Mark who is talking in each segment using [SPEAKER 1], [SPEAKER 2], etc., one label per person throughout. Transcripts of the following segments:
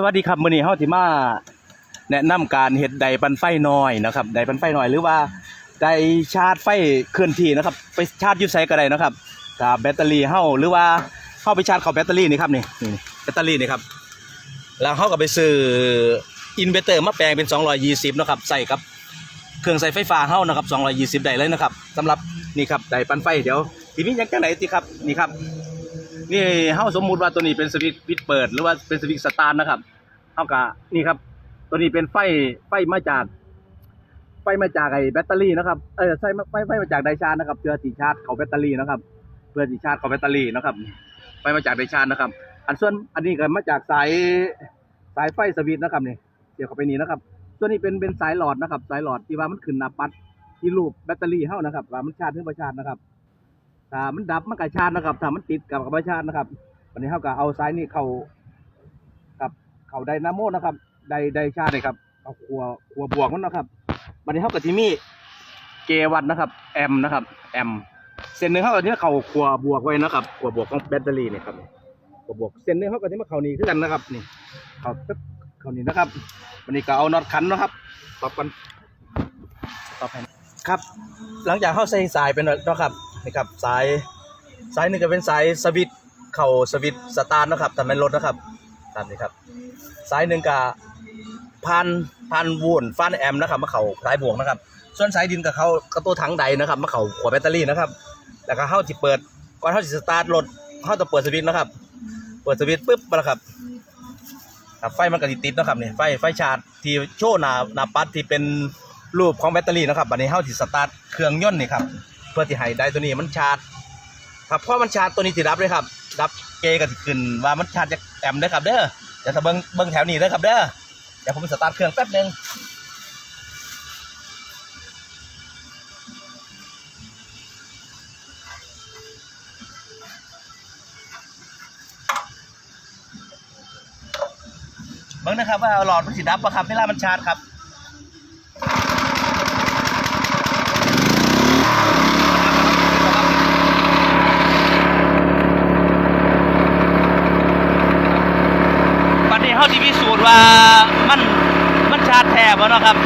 [SPEAKER 1] สวัสดีครับมื้อนี้เฮาสิมาแนะนำการเฮ็ดไดปันไฟน้อยนะครับไดปันไฟน้อยหรือว่าไดชาร์จไฟเคลื่อนที่นะครับ ไปชาร์จอยู่ไสก็ได้นะครับกับแบตเตอรี่เฮาหรือว่าเฮาไปชาร์จเข้าแบตเตอรี่นี่ครับนี่นี่แบตเตอรี่นี่ครับแล้วเฮาก็ไปซื้ออินเวอร์เตอร์มาแปลงเป็น 220นะครับใส่กับเครื่องใส่ไฟฟ้าเฮานะครับ220ได้เลยนะครับสำหรับนี่ครับไดปันไฟเดี๋ยวทีนี้ยังจังไหนติครับนี่ครับ นี่เฮาสมมุติว่าตัวนี้เป็นสวิตช์ปิดเปิด หรือว่าเป็นสวิตช์สตาร์ทนะครับเฮากะนี่ครับ ตัวนี้เป็นไฟไฟมาจาก ไฟมาจากไอ้แบตเตอรี่นะครับเออไฟไฟไฟมาจากไดชาร์จนะครับเพื่อติชาร์จเข้าแบตเตอรี่นะครับ เพื่อติชาร์จเข้าแบตเตอรี่นะครับ ไฟมาจากไดชาร์จนะครับ อันส่วนอันนี้ก็มาจากสายสายไฟสวิตช์นะครับนี่เกี่ยวเข้าไปนี่นะครับตัวนี้เป็นเป็นสายหลอดนะครับ สายหลอดที่ว่ามันขึ้นหน้าปัดที่รูปแบตเตอรี่เฮานะครับว่ามันชาร์จหรือบ่ชาร์จนะครับ ถ้ามันดับมันก็ชาร์จนะครับถ้ามันติดกับกับชาร์จนะครับ วันนี้เขาก็เอาสายนี่เข้ากับเข้าไดนาโมนะครับไดไดชาร์จเลยครับเอาขัวขัวบวกมันนะครับ วันนี้เขากับที่มีเกวัตนะครับแอมนะครับแอมเส้นหนึ่งเขากับที่เขาขัวบวกไว้นะครับขัวบวกของแบตเตอรี่เนี่ยครับขัวบวกเส้นหนึ่งเขากับที่มาเขานี่คือกันนะครับนี่เขาตึ๊บเขานี่นะครับ วันนี้ก็เอาน็อตขันนะครับต่อกันต่อไปครับ หลังจากเข้าใส่สายเป็นแล้วนะครับ นี่ครับสายสายหนึ่งก็เป็นสายสวิตเข่าสวิตสตาร์ทนะครับแต่ไม่ลดนะครับตามนี้ครับสายหนึ่งก็พันพันวนฟันแอมนะครับมาเข่าสายบวกนะครับ ส่วนสายดินกับเขากระตัวถังใดนะครับมาเข่าขวดแบตเตอรี่นะครับแล้วก็เข้าที่เปิดก่อนเข้าที่สตาร์ทรถเข้าจะเปิดสวิตนะครับ เปิดสวิตปุ๊บนะครับครับไฟมันก็ติดติดนะครับเนี่ยไฟไฟชาร์จที่โชว์หน้าหน้าปัดที่เป็นรูปของแบตเตอรี่นะครับบัดนี้เข้าที่สตาร์ทเครื่องยนต์นี่ครับ เพื่อที่ให้ได้ตัวนี้มันชาร์จครับเพราะมันชาร์จตัวนี้สิดับเลยครับดับเกกับขึ้นว่ามันชาร์จจากแอมป์เด้อครับเด้อเดี๋ยวถ้าเบิ้งเบิ้งแถวนี้เด้อครับเด้อเดี๋ยวผมสตาร์ทเครื่องแป๊บหนึงเบิ้งนะครับว่าหลอดมันสิดับปะครับเวลามันชาร์จครับ เขาที่พิสูจน์ว่ามันมันชาร์จแท้บ่เนาะครับ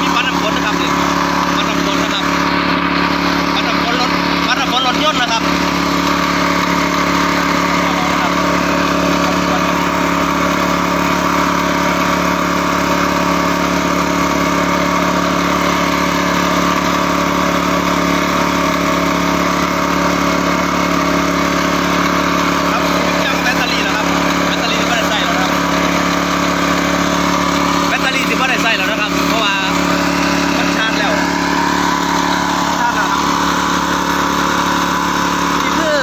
[SPEAKER 1] มีวัดน้ำฝนนะครับนี่วัดน้ำฝนนะครับวัดน้ำฝนรถวัดน้ำฝนรถยนต์นะครับยังแบตเตอรี่นะครับแบตเตอรี่ไม่ได้ใส่แล้วนะครับ แบตเตอรี่ที่ไม่ได้ใส่แล้วนะครับ เพราะว่ามันชาร์จแล้วชาร์จแล้วครับนี่คือ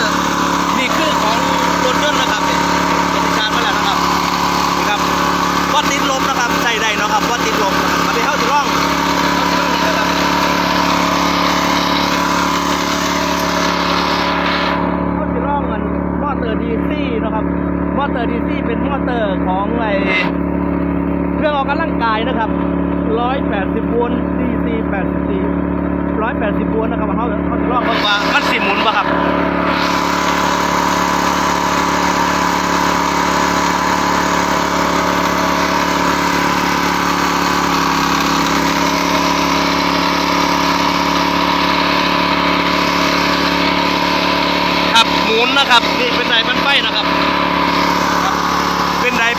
[SPEAKER 1] นี่คือของรถยนต์นะครับนี่ตันชาร์จมาแล้วนะครับนี่ครับวัดติดลมนะครับใส่ได้นะครับวัดติดลมนะครับมาไปเข้าที่ร่องเข้าที่ร่องนะครับเข้าที่ร่องมันมอเตอร์ดีซี่นะครับ มอเตอร์ดีซี่เป็นมอเตอร์ของไอ รื่องออกกำลังกายนะครับ180วลต์ DC 84 180วลต์นะครับเขาเขาจะลองเบิ่งว่ามันสิหมุนป่ะครับครับหมุนนะครับ นี่เป็นไดมันไฟนะครับ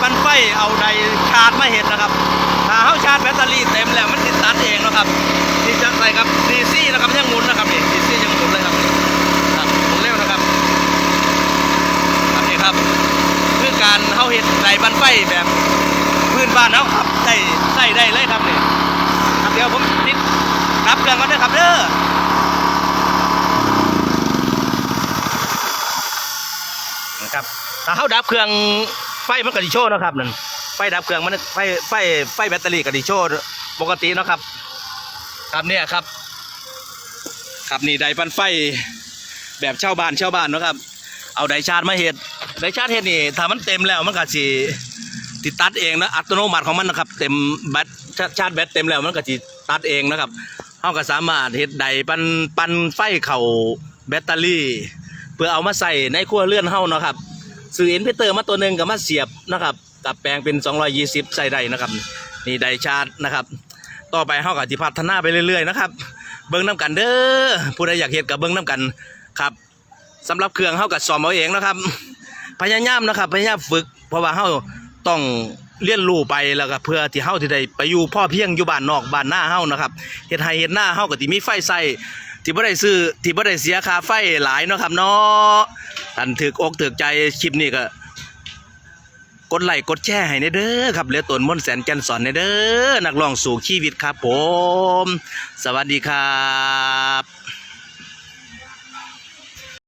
[SPEAKER 1] ปันไฟเอาไดชาร์จมาเห็ดนะครับ ถ้าเขาชาร์จแบตเตอรี่เต็มแล้วมันติดตัดเองนะครับที่จะใส่ครับดีซี่นะครับยังหมุนนะครับนี่ดีซี่ยังหมุนเลยครับครับหมุนเร็วนะครับครับนี่ครับคือการเขาเห็ดไดปันไฟแบบพื้นบ้านเขาครับได้ใส่ได้เลยครับนี่ครับเดี๋ยวผมติดรับเรื่องก่อนนะครับเด้อนะครับถ้าเขาดับเครื่อง ไฟมันก็ดิโชว์นะครับนั่นไฟดับเครื่องมันไฟไฟไฟแบตเตอรี่ก็ดิโชว์ปกตินะครับ ครับเนี่ยครับ ครับนี่ไดปันไฟแบบเช่าบ้านเช่าบ้านนะครับ เอาไดชาร์จมาเฮ็ดไดชาร์จเฮ็ดนี่ถ้ามันเต็มแล้วมันก็สิติดตัดเองนะอัตโนมัติของมันนะครับ เต็มแบตชาชาร์จแบตเต็มแล้วมันก็สิตัดเองนะครับเฮาก็สามารถเฮ็ดไดปันปันไฟเข้าแบตเตอรี่ เพื่อเอามาใส่ในครัวเรือนเฮานะครับ ซื้อเอ็นเพเตอร์มาตัวหนึ่งกับมาเสียบนะครับกับแปลงเป็น 220 ใส่ได้นะครับ นี่ไดชาร์จนะครับ ต่อไปเฮากับที่พัฒนาไปเรื่อยๆนะครับ เบิ้งน้ำกันเด้อผู้ใดอยากเฮ็ดกับเบิ้งน้ำกันครับสำหรับเครื่องเฮากับซ่อมเอาเองนะครับพยายามนะครับพยายามฝึก เพราะว่าเฮาต้องเรียนรู้ไปแล้วก็เพื่อที่เฮาที่ได้ไปอยู่พ่อเพียงอยู่บ้านนอกบ้านหน้าเฮานะครับเฮ็ดให้เฮ็ดหน้าเฮาก็สิมีไฟใส่ที่บ่ได้ซื้อที่บ่ได้เสียค่าไฟหลายเนาะครับเนาะ ท่านถึกอกถึกใจคลิปนี้ก็ กดไลค์กดแชร์ให้ในเด้อครับเหลือตนมนแสนจันทร์สอนในเด้อนักร้องสู่ชีวิตครับผม สวัสดีครับ